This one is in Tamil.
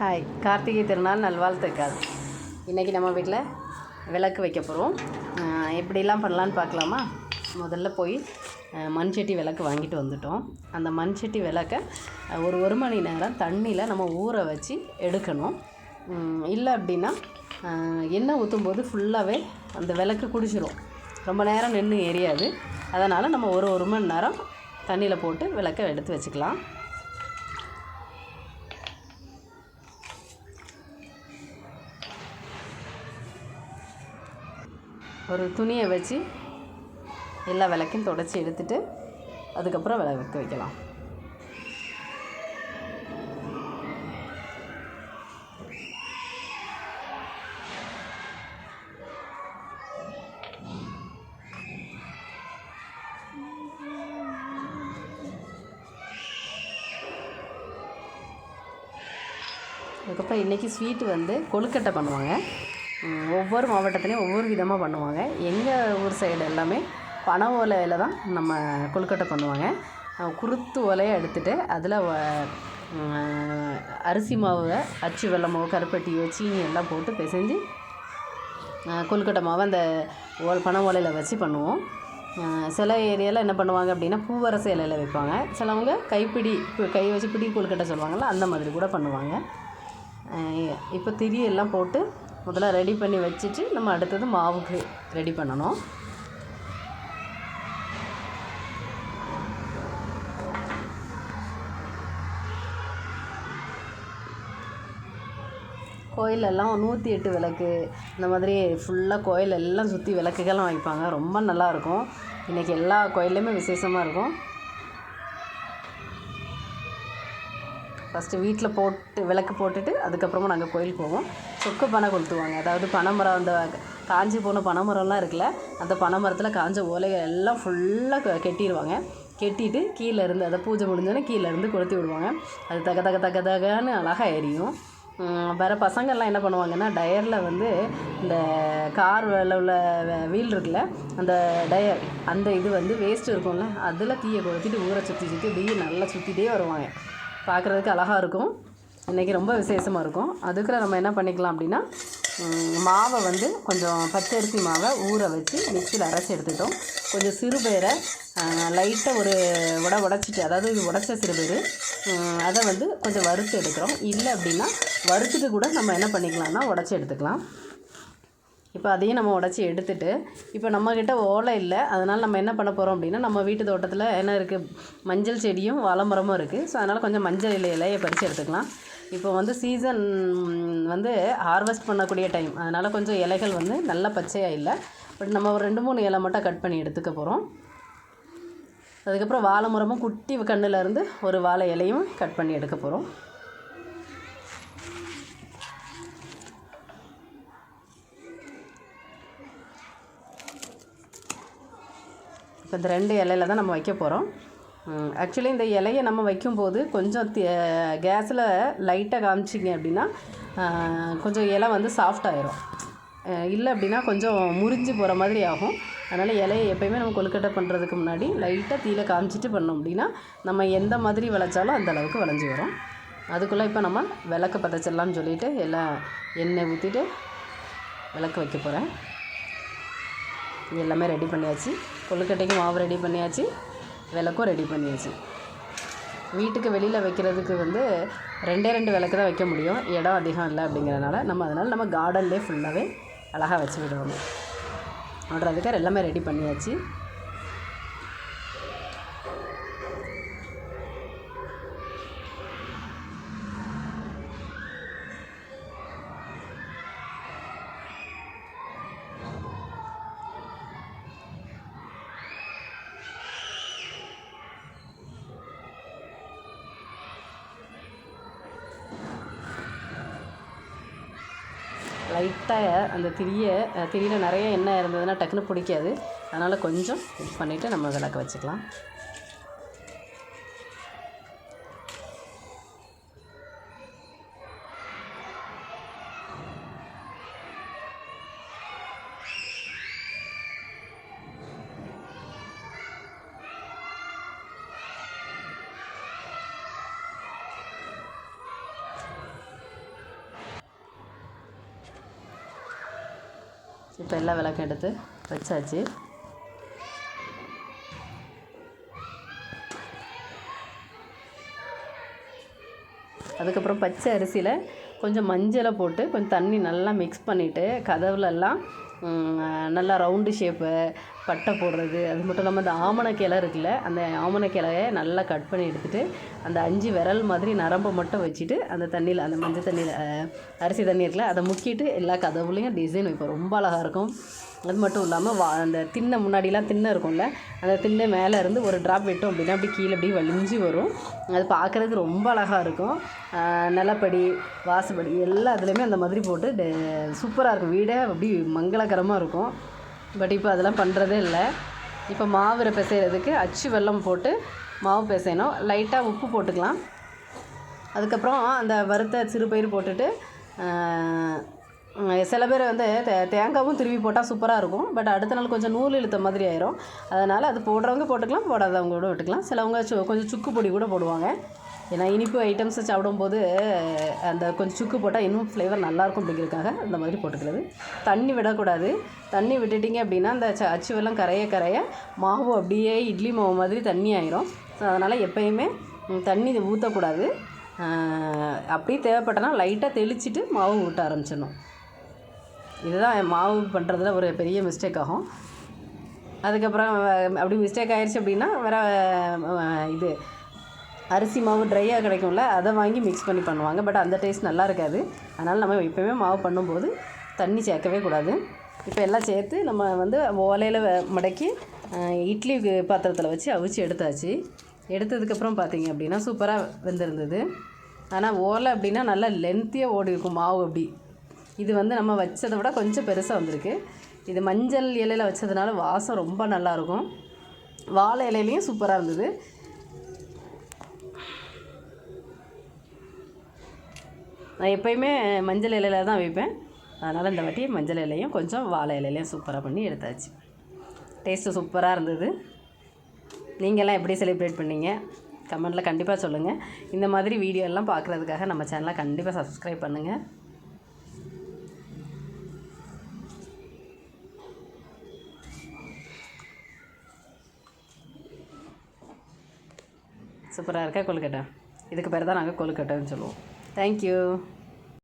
ஹாய். கார்த்திகை திருநாள் நல்வாழ்த்துக்கள். இன்றைக்கி நம்ம வீட்டில் விளக்கு வைக்க போகிறோம் எப்படிலாம் பண்ணலான்னு பார்க்கலாமா? முதல்ல போய் மண்சட்டி விளக்கு வாங்கிட்டு வந்துட்டோம். அந்த மண்சட்டி விளக்கை ஒரு ஒரு மணி நேரம் தண்ணியில் நம்ம ஊற வச்சு எடுக்கணும். இல்லை அப்படின்னா எண்ணெய் ஊற்றும் போது ஃபுல்லாகவே அந்த விளக்கு குடிச்சிடும் ரொம்ப நேரம் நின்று எரியாது. அதனால் நம்ம ஒரு ஒரு மணி நேரம் தண்ணியில் போட்டு விளக்கை எடுத்து வச்சுக்கலாம். ஒரு துணியை வச்சு எல்லா விளக்கையும் தொடச்சி எடுத்துட்டு அதுக்கப்புறம் விளக்கு வைக்கலாம். அதுக்கப்புறம் இன்றைக்கி ஸ்வீட்டு வந்து கொழுக்கட்டை பண்ணுவாங்க. ஒவ்வொரு மாவட்டத்துலேயும் ஒவ்வொரு விதமாக பண்ணுவாங்க. எங்கள் ஊர் சைடு எல்லாமே பனை ஓலையில் தான் நம்ம கொழுக்கட்டை பண்ணுவாங்க. குருத்து ஓலையை எடுத்துகிட்டு அதில் அரிசி மாவு அச்சு வெல்லமோ கருப்பட்டியோ சீனி எல்லாம் போட்டு பிசைஞ்சு கொழுக்கட்டை மாவை அந்த ஓ பனை ஓலையில் வச்சு பண்ணுவோம். சில ஏரியாவில் என்ன பண்ணுவாங்க அப்படின்னா பூவரச இலையில் வைப்பாங்க. சிலவங்க கைப்பிடி இப்போ கை வச்சு பிடி கொழுக்கட்டை சொல்லுவாங்கள்ல அந்த மாதிரி கூட பண்ணுவாங்க. இப்போ திரி எல்லாம் போட்டு முதல்ல ரெடி பண்ணி வச்சுட்டு நம்ம அடுத்தது மாவுக்கு ரெடி பண்ணணும். கோயிலெல்லாம் நூற்றி எட்டு விளக்கு. இந்த மாதிரி ஃபுல்லாக கோயில் எல்லாம் சுற்றி விளக்குகள்லாம் வைப்பாங்க. ரொம்ப நல்லாயிருக்கும். இன்றைக்கி எல்லா கோயில்லையுமே விசேஷமாக இருக்கும். ஃபஸ்ட்டு வீட்டில் போட்டு விளக்கு போட்டுட்டு அதுக்கப்புறமா நாங்கள் கோயிலுக்கு போவோம். சொக்க பனை கொளுத்துவாங்க அதாவது பனைமரம் அந்த காஞ்சி போன பனைமரம்லாம் இருக்குல்ல அந்த பனைமரத்தில் காஞ்ச ஓலைகள் எல்லாம் ஃபுல்லாக கெட்டிடுவாங்க கெட்டிட்டு கீழே இருந்து அதை பூஜை முடிஞ்சோடனே கீழே இருந்து கொளுத்தி விடுவாங்க. அது தக தக தக தகன்னு அழகாக எரியும். வேறு பசங்கள்லாம் என்ன பண்ணுவாங்கன்னா டயரில் வந்து இந்த கார் உள்ள வீல் இருக்குல்ல அந்த டயர் அந்த இது வந்து வேஸ்ட் இருக்கும்ல அதில் தீயை கொளுத்திட்டு ஊரை சுற்றி சுற்றி தீயை நல்லா சுற்றிட்டே வருவாங்க. பார்க்குறதுக்கு அழகாக இருக்கும். இன்றைக்கி ரொம்ப விசேஷமாக இருக்கும். அதுக்குள்ள நம்ம என்ன பண்ணிக்கலாம் அப்படின்னா மாவை வந்து கொஞ்சம் பச்சரிசி மாவை ஊற வச்சு மிக்சியில் அரைச்சி எடுத்துட்டோம் கொஞ்சம் சிறுபயிரை லைட்டாக ஒரு உட உடச்சிட்டு அதாவது இது உடச்ச சிறுபயிறு அதை வந்து கொஞ்சம் வறுத்து எடுக்கிறோம். இல்லை அப்படின்னா வறுத்துட்டு கூட நம்ம என்ன பண்ணிக்கலாம்னா உடச்சி எடுத்துக்கலாம். இப்போ அதையும் நம்ம உடச்சி எடுத்துட்டு இப்போ நம்மக்கிட்ட ஓலை இல்லை. அதனால் நம்ம என்ன பண்ண போகிறோம் அப்படின்னா நம்ம வீட்டு தோட்டத்தில் என்ன இருக்குது மஞ்சள் செடியும் வாழைமரமும் இருக்குது ஸோ அதனால் கொஞ்சம் மஞ்சள் இலை இலையை பறித்து எடுத்துக்கலாம். இப்போ வந்து சீசன் வந்து ஹார்வெஸ்ட் பண்ணக்கூடிய டைம் அதனால் கொஞ்சம் இலைகள் வந்து நல்லா பச்சையாக இல்லை. பட் நம்ம ஒரு ரெண்டு மூணு இலை மட்டும் கட் பண்ணி எடுத்துக்க போகிறோம் அதுக்கப்புறம் வாழை மரமும் குட்டி கண்ணுல இருந்து ஒரு வாழை இலையும் கட் பண்ணி எடுக்க போகிறோம் இப்போ இந்த ரெண்டு இலையில தான் நம்ம வைக்க போகிறோம் ஆக்சுவலி இந்த இலையை நம்ம வைக்கும்போது கொஞ்சம் கேஸில் லைட்டாக காமிச்சிங்க அப்படின்னா கொஞ்சம் இலை வந்து சாஃப்ட் ஆயிரும். இல்லை அப்படின்னா கொஞ்சம் முறிஞ்சு போகிற மாதிரி ஆகும். அதனால் இலையை எப்போயுமே நம்ம கொழுக்கட்டை பண்ணுறதுக்கு முன்னாடி லைட்டாக தீயில காமிச்சிட்டு பண்ணோம் அப்படின்னா நம்ம எந்த மாதிரி விளைச்சாலும் அந்த அளவுக்கு விளைஞ்சி வரும். அதுக்குள்ளே இப்போ நம்ம விளக்கு பதச்சிடலாம்னு சொல்லிவிட்டு எல்லாம் எண்ணெய் ஊற்றிட்டு விளக்கு வைக்க போகிறேன் இது எல்லாமே ரெடி பண்ணியாச்சு. கொழுக்கட்டைக்கு மாவு ரெடி பண்ணியாச்சு. விளக்கும் ரெடி பண்ணியாச்சு. வீட்டுக்கு வெளியில் வைக்கிறதுக்கு வந்து ரெண்டே ரெண்டு விளக்கு தான் வைக்க முடியும். இடம் அதிகம் இல்லை அப்படிங்கிறனால நம்ம அதனால் நம்ம கார்டன்லேயே ஃபுல்லாகவே அழகாக வச்சு விடுவோம் நடுறதுக்கு எல்லாமே ரெடி பண்ணியாச்சு. லைட்டாக அந்த திரியை திரியில் நிறைய எண்ணெய் இருந்ததுன்னா டக்குன்னு பிடிக்காது. அதனால் கொஞ்சம் இது பண்ணிவிட்டு நம்ம விளக்க வச்சுக்கலாம். இப்போ எல்லா விளக்கும் எடுத்து வச்சாச்சு. அதுக்கப்புறம் பச்சை அரிசியில் கொஞ்சம் மஞ்சளை போட்டு கொஞ்சம் தண்ணி நல்லா மிக்ஸ் பண்ணிவிட்டு கதவுலெல்லாம் நல்லா ரவுண்டு ஷேப்பு பட்டை போடுறது அது மட்டும் இல்லாமல் அந்த ஆமணக்கு இலை இருக்குல்ல அந்த ஆமணக்கு இலையை நல்லா கட் பண்ணி எடுத்துகிட்டு அந்த அஞ்சு விரல் மாதிரி நரம்பை மட்டும் வச்சுட்டு அந்த தண்ணியில் அந்த மஞ்சள் தண்ணியில் அரிசி தண்ணி இருக்குல்ல அதை முக்கிட்டு எல்லா கதவுலையும் டிசைன் வைப்போம் ரொம்ப அழகாக இருக்கும். அது மட்டும் இல்லாமல் வா அந்த திண்ணை முன்னாடிலாம் திண்ணை இருக்கும்ல அந்த திண்ணை மேலே இருந்து ஒரு ட்ராப் விட்டோம் அப்படின்னா அப்படி கீழே அப்படியே வலிஞ்சு வரும். அது பார்க்குறதுக்கு ரொம்ப அழகாக இருக்கும். நிலப்படி வாசப்படி எல்லா இதுலேயுமே அந்த மாதிரி போட்டு சூப்பராக இருக்கும். வீடே அப்படி மங்களகரமாக இருக்கும். பட் இப்போ அதெல்லாம் பண்ணுறதே இல்லை. இப்போ மாவு பிசைகிறதுக்கு அச்சு வெல்லம் போட்டு மாவு பிசையணும். லைட்டாக உப்பு போட்டுக்கலாம். அதுக்கப்புறம் அந்த வறுத்த சிறுபயிறு போட்டுட்டு சில பேர் வந்து தே தேங்காவும் திருவி போட்டால் சூப்பராக இருக்கும். பட் அடுத்த நாள் கொஞ்சம் நூல் இழுத்த மாதிரி ஆயிரும். அதனால் அது போடுறவங்க போட்டுக்கலாம் போடாதவங்க கூட விட்டுக்கலாம். சிலவங்க சு கொஞ்சம் சுக்கு பொடி கூட போடுவாங்க. ஏன்னா இனிப்பு ஐட்டம்ஸ் சாப்பிடும்போது அந்த கொஞ்சம் சுக்கு போட்டால் இன்னும் ஃப்ளேவர் நல்லாயிருக்கும் அப்படிங்கிறதுக்காக அந்த மாதிரி போட்டுக்கிறது. தண்ணி விடக்கூடாது. தண்ணி விட்டுட்டிங்க அப்படின்னா அந்த ச அச்சுவெல்லாம் கரைய கரைய மாவு அப்படியே இட்லி மாவு மாதிரி தண்ணி ஆயிரும். ஸோ அதனால் எப்பயுமே தண்ணி ஊற்றக்கூடாது அப்படியே தேவைப்பட்டனா லைட்டாக தெளிச்சிட்டு மாவு ஊட்ட ஆரம்பிச்சிடணும். இதுதான் மாவு பண்ணுறதுல ஒரு பெரிய மிஸ்டேக் ஆகும். அதுக்கப்புறம் அப்படி மிஸ்டேக் ஆயிடுச்சு அப்படின்னா வேறு இது அரிசி மாவு ட்ரையாக கிடைக்கும்ல அதை வாங்கி மிக்ஸ் பண்ணி பண்ணுவாங்க. பட் அந்த டேஸ்ட் நல்லா இருக்காது. அதனால் நம்ம எப்போயுமே மாவு பண்ணும்போது தண்ணி சேர்க்கவே கூடாது. இப்போ எல்லாம் சேர்த்து நம்ம வந்து ஓலையில் மடக்கி இட்லி பாத்திரத்தில் வச்சு அவிச்சு எடுத்தாச்சு. எடுத்ததுக்கப்புறம் பார்த்தீங்க அப்படின்னா சூப்பராக வெந்திருந்தது. ஆனால் ஓலை அப்படின்னா நல்லா லென்த்தியாக ஓடி இருக்கும் மாவு அப்படி. இது வந்து நம்ம வச்சதை விட கொஞ்சம் பெருசாக வந்திருக்கு. இது மஞ்சள் இலையில் வச்சதுனால வாசம் ரொம்ப நல்லாயிருக்கும். வாழை இலையிலையும் சூப்பராக இருந்தது. நான் எப்பயுமே மஞ்சள் இலையில தான் வைப்பேன். அதனால் இந்த வாட்டி மஞ்சள் இலையும் கொஞ்சம் வாழை இலையிலையும் சூப்பராக பண்ணி எடுத்தாச்சு. டேஸ்ட்டு சூப்பராக இருந்தது. நீங்கள்லாம் எப்படி செலிப்ரேட் பண்ணீங்க? கமெண்ட்டில் கண்டிப்பாக சொல்லுங்கள் இந்த மாதிரி வீடியோ எல்லாம் பார்க்குறதுக்காக நம்ம சேனலை கண்டிப்பாக சப்ஸ்கிரைப் பண்ணுங்கள் சூப்பராக இருக்கா கொழுக்கட்டை இதுக்கு பேர் தான் நாங்கள் கொழுக்கட்டைன்னு சொல்லுவோம் தேங்க்யூ